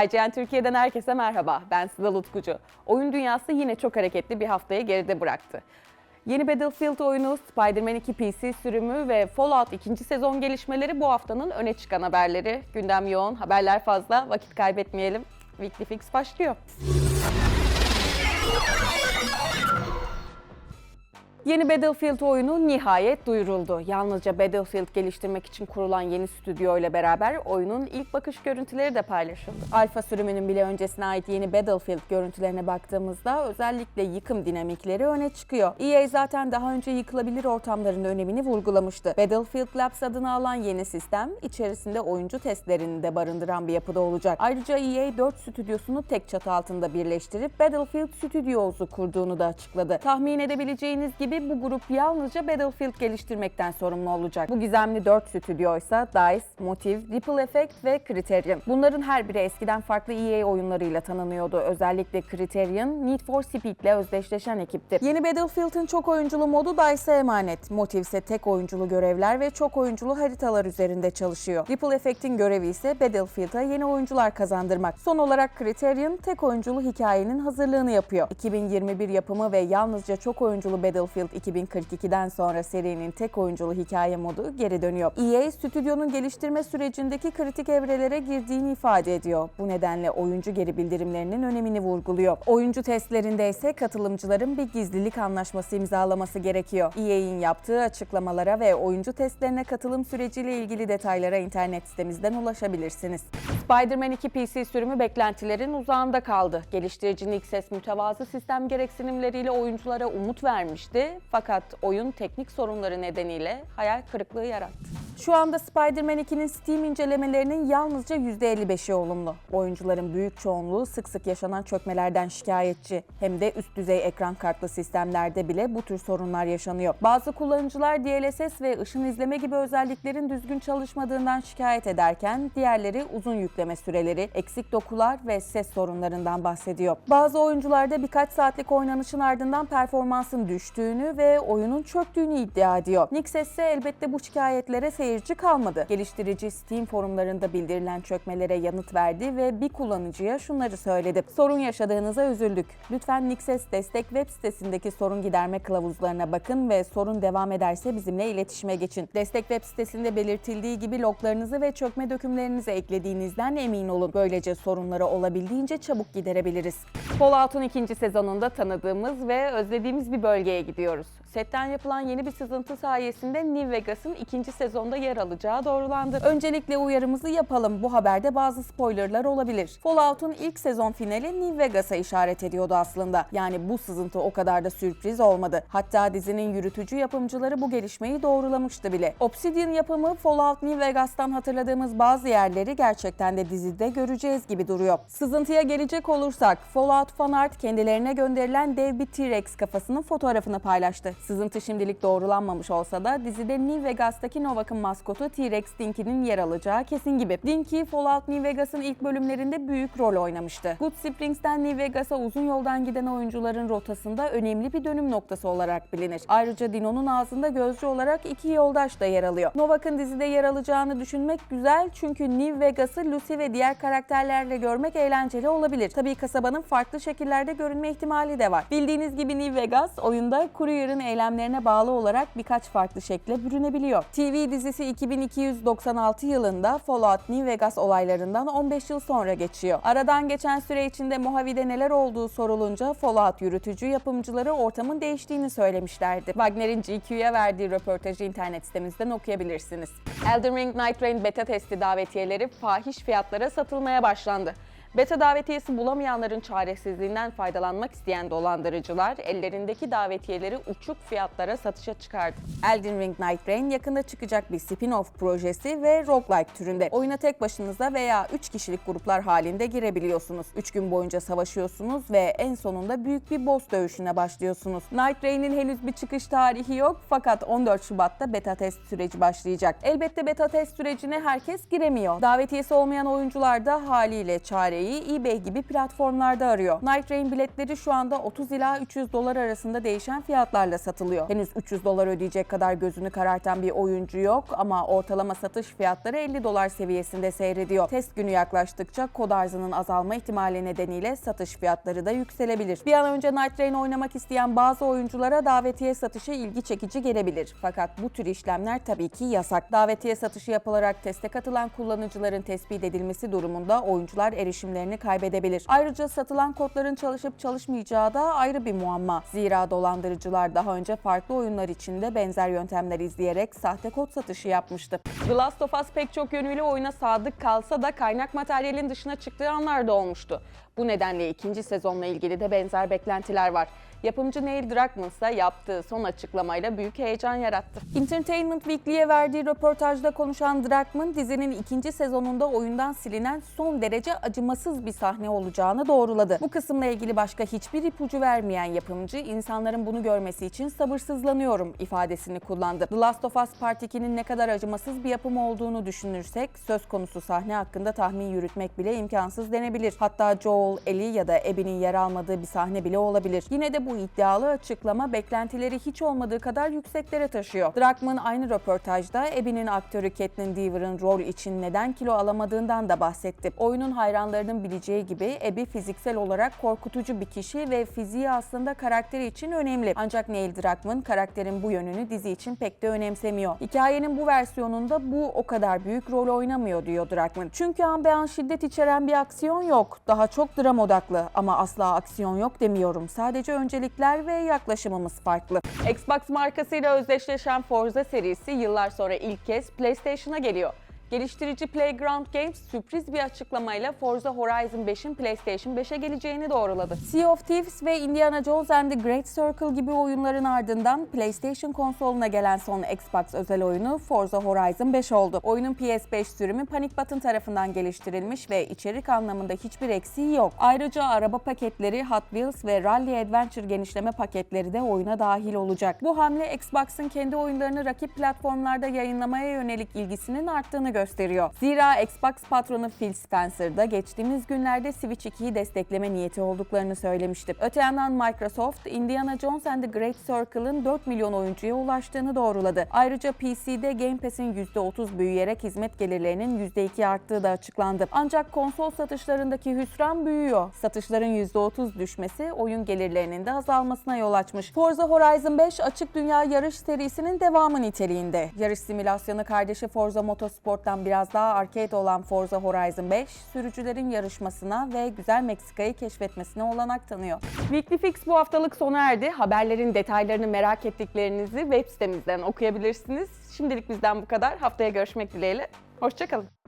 IGN Türkiye'den herkese merhaba. Ben Sıla Utkucu. Oyun dünyası yine çok hareketli bir haftayı geride bıraktı. Yeni Battlefield oyunu, Spider-Man 2 PC sürümü ve Fallout 2. sezon gelişmeleri bu haftanın öne çıkan haberleri. Gündem yoğun, haberler fazla, vakit kaybetmeyelim. Weekly Fix başlıyor. Yeni Battlefield oyunu nihayet duyuruldu. Yalnızca Battlefield geliştirmek için kurulan yeni stüdyo ile beraber oyunun ilk bakış görüntüleri de paylaşıldı. Alfa sürümünün bile öncesine ait yeni Battlefield görüntülerine baktığımızda özellikle yıkım dinamikleri öne çıkıyor. EA zaten daha önce yıkılabilir ortamların önemini vurgulamıştı. Battlefield Labs adını alan yeni sistem içerisinde oyuncu testlerini de barındıran bir yapıda olacak. Ayrıca EA 4 stüdyosunu tek çatı altında birleştirip Battlefield Studios'u kurduğunu da açıkladı. Tahmin edebileceğiniz gibi bu grup yalnızca Battlefield geliştirmekten sorumlu olacak. Bu gizemli 4 stüdyo ise DICE, Motive, Ripple Effect ve Criterion. Bunların her biri eskiden farklı EA oyunlarıyla tanınıyordu. Özellikle Criterion, Need for Speed ile özdeşleşen ekipti. Yeni Battlefield'ın çok oyunculu modu DICE'a emanet. Motive ise tek oyunculu görevler ve çok oyunculu haritalar üzerinde çalışıyor. Ripple Effect'in görevi ise Battlefield'a yeni oyuncular kazandırmak. Son olarak Criterion tek oyunculu hikayenin hazırlığını yapıyor. 2021 yapımı ve yalnızca çok oyunculu Battlefield 2042'den sonra serinin tek oyunculu hikaye modu geri dönüyor. EA, stüdyonun geliştirme sürecindeki kritik evrelere girdiğini ifade ediyor. Bu nedenle oyuncu geri bildirimlerinin önemini vurguluyor. Oyuncu testlerinde ise katılımcıların bir gizlilik anlaşması imzalaması gerekiyor. EA'in yaptığı açıklamalara ve oyuncu testlerine katılım süreciyle ilgili detaylara internet sitemizden ulaşabilirsiniz. Spider-Man 2 PC sürümü beklentilerin uzağında kaldı. Geliştirici Nixes mütevazı sistem gereksinimleriyle oyunculara umut vermişti fakat oyun teknik sorunları nedeniyle hayal kırıklığı yarattı. Şu anda Spider-Man 2'nin Steam incelemelerinin yalnızca %55'i olumlu. Oyuncuların büyük çoğunluğu sık sık yaşanan çökmelerden şikayetçi. Hem de üst düzey ekran kartlı sistemlerde bile bu tür sorunlar yaşanıyor. Bazı kullanıcılar DLSS ve ışın izleme gibi özelliklerin düzgün çalışmadığından şikayet ederken diğerleri uzun yükleme süreleri, eksik dokular ve ses sorunlarından bahsediyor. Bazı oyuncularda birkaç saatlik oynanışın ardından performansın düştüğünü ve oyunun çöktüğünü iddia ediyor. Nixes ise elbette bu şikayetlere seyirci kalmadı. Geliştirici Steam forumlarında bildirilen çökmelere yanıt verdi ve bir kullanıcıya şunları söyledi. Sorun yaşadığınıza üzüldük. Lütfen Nixes destek web sitesindeki sorun giderme kılavuzlarına bakın ve sorun devam ederse bizimle iletişime geçin. Destek web sitesinde belirtildiği gibi loglarınızı ve çökme dökümlerinizi eklediğinizden emin olun. Böylece sorunları olabildiğince çabuk giderebiliriz. Fallout'un ikinci sezonunda tanıdığımız ve özlediğimiz bir bölgeye gidiyoruz. Setten yapılan yeni bir sızıntı sayesinde New Vegas'ın ikinci sezonda yer alacağı doğrulandı. Öncelikle uyarımızı yapalım. Bu haberde bazı spoilerlar olabilir. Fallout'un ilk sezon finali New Vegas'a işaret ediyordu aslında. Yani bu sızıntı o kadar da sürpriz olmadı. Hatta dizinin yürütücü yapımcıları bu gelişmeyi doğrulamıştı bile. Obsidian yapımı Fallout New Vegas'tan hatırladığımız bazı yerleri gerçekten de dizide göreceğiz gibi duruyor. Sızıntıya gelecek olursak Fallout fanart kendilerine gönderilen dev bir T-Rex kafasının fotoğrafını paylaştı. Sızıntı şimdilik doğrulanmamış olsa da dizide New Vegas'taki Novak'ın maskotu T-Rex Dinky'nin yer alacağı kesin gibi. Dinky, Fallout New Vegas'ın ilk bölümlerinde büyük rol oynamıştı. Good Springs'ten New Vegas'a uzun yoldan giden oyuncuların rotasında önemli bir dönüm noktası olarak bilinir. Ayrıca Dino'nun ağzında gözcü olarak iki yoldaş da yer alıyor. Novak'ın dizide yer alacağını düşünmek güzel çünkü New Vegas'ı Lucy ve diğer karakterlerle görmek eğlenceli olabilir. Tabii kasabanın farklı şekillerde görünme ihtimali de var. Bildiğiniz gibi New Vegas oyunda Courier'ın eylemlerine bağlı olarak birkaç farklı şekle bürünebiliyor. TV dizisi 2296 yılında Fallout New Vegas olaylarından 15 yıl sonra geçiyor. Aradan geçen süre içinde Mojave'de neler olduğu sorulunca Fallout yürütücü yapımcıları ortamın değiştiğini söylemişlerdi. Wagner'in GQ'ya verdiği röportajı internet sitemizden okuyabilirsiniz. Elden Ring Night Rain beta testi davetiyeleri fahiş fiyatlara satılmaya başlandı. Beta davetiyesi bulamayanların çaresizliğinden faydalanmak isteyen dolandırıcılar ellerindeki davetiyeleri uçuk fiyatlara satışa çıkardı. Elden Ring Night Rain yakında çıkacak bir spin-off projesi ve roguelike türünde. Oyuna tek başınıza veya 3 kişilik gruplar halinde girebiliyorsunuz. 3 gün boyunca savaşıyorsunuz ve en sonunda büyük bir boss dövüşüne başlıyorsunuz. Night Rain'in henüz bir çıkış tarihi yok fakat 14 Şubat'ta beta test süreci başlayacak. Elbette beta test sürecine herkes giremiyor. Davetiyesi olmayan oyuncular da haliyle çare üyeyi eBay gibi platformlarda arıyor. Night Rain biletleri şu anda 30 ila 300 dolar arasında değişen fiyatlarla satılıyor. Henüz 300 dolar ödeyecek kadar gözünü karartan bir oyuncu yok ama ortalama satış fiyatları 50 dolar seviyesinde seyrediyor. Test günü yaklaştıkça kod arzının azalma ihtimali nedeniyle satış fiyatları da yükselebilir. Bir an önce Night Rain oynamak isteyen bazı oyunculara davetiye satışı ilgi çekici gelebilir. Fakat bu tür işlemler tabii ki yasak. Davetiye satışı yapılarak teste katılan kullanıcıların tespit edilmesi durumunda oyuncular erişimlerini kaybedebilir. Ayrıca satılan kodların çalışıp çalışmayacağı da ayrı bir muamma. Zira dolandırıcılar daha önce farklı oyunlar içinde benzer yöntemler izleyerek sahte kod satışı yapmıştı. The Last of Us pek çok yönüyle oyuna sadık kalsa da kaynak materyalin dışına çıktığı anlar da olmuştu. Bu nedenle ikinci sezonla ilgili de benzer beklentiler var. Yapımcı Neil Druckmann ise yaptığı son açıklamayla büyük heyecan yarattı. Entertainment Weekly'ye verdiği röportajda konuşan Druckmann, dizinin ikinci sezonunda oyundan silinen son derece acımasız bir sahne olacağını doğruladı. Bu kısımla ilgili başka hiçbir ipucu vermeyen yapımcı, insanların bunu görmesi için sabırsızlanıyorum ifadesini kullandı. The Last of Us Part 2'nin ne kadar acımasız bir yapım olduğunu düşünürsek, söz konusu sahne hakkında tahmin yürütmek bile imkansız denebilir. Hatta Joel, Ellie ya da Abby'nin yer almadığı bir sahne bile olabilir. Yine de bu iddialı açıklama beklentileri hiç olmadığı kadar yükseklere taşıyor. Druckmann aynı röportajda Abby'nin aktörü Caitlin Deaver'ın rol için neden kilo alamadığından da bahsetti. Oyunun hayranlarının bileceği gibi Abby fiziksel olarak korkutucu bir kişi ve fiziği aslında karakteri için önemli. Ancak Neil Druckmann karakterin bu yönünü dizi için pek de önemsemiyor. Hikayenin bu versiyonunda bu o kadar büyük rol oynamıyor diyor Druckmann. Çünkü an be an şiddet içeren bir aksiyon yok. Daha çok dram odaklı ama asla aksiyon yok demiyorum. Sadece öncelikler ve yaklaşımımız farklı. Xbox markasıyla özdeşleşen Forza serisi yıllar sonra ilk kez PlayStation'a geliyor. Geliştirici Playground Games sürpriz bir açıklamayla Forza Horizon 5'in PlayStation 5'e geleceğini doğruladı. Sea of Thieves ve Indiana Jones and the Great Circle gibi oyunların ardından PlayStation konsoluna gelen son Xbox özel oyunu Forza Horizon 5 oldu. Oyunun PS5 sürümü Panic Button tarafından geliştirilmiş ve içerik anlamında hiçbir eksiği yok. Ayrıca araba paketleri, Hot Wheels ve Rally Adventure genişleme paketleri de oyuna dahil olacak. Bu hamle Xbox'ın kendi oyunlarını rakip platformlarda yayınlamaya yönelik ilgisinin arttığını gösteriyor Zira Xbox patronu Phil Spencer da geçtiğimiz günlerde Switch 2'yi destekleme niyeti olduklarını söylemişti. Öte yandan Microsoft, Indiana Jones and the Great Circle'ın 4 milyon oyuncuya ulaştığını doğruladı. Ayrıca PC'de Game Pass'in %30 büyüyerek hizmet gelirlerinin %2 arttığı da açıklandı. Ancak konsol satışlarındaki hüsran büyüyor. Satışların %30 düşmesi oyun gelirlerinin de azalmasına yol açmış. Forza Horizon 5 açık dünya yarış serisinin devamı niteliğinde. Yarış simülasyonu kardeşi Forza Motorsport'tan biraz daha arcade olan Forza Horizon 5, sürücülerin yarışmasına ve güzel Meksika'yı keşfetmesine olanak tanıyor. Weekly Fix bu haftalık sona erdi. Haberlerin detaylarını merak ettiklerinizi web sitemizden okuyabilirsiniz. Şimdilik bizden bu kadar. Haftaya görüşmek dileğiyle. Hoşçakalın.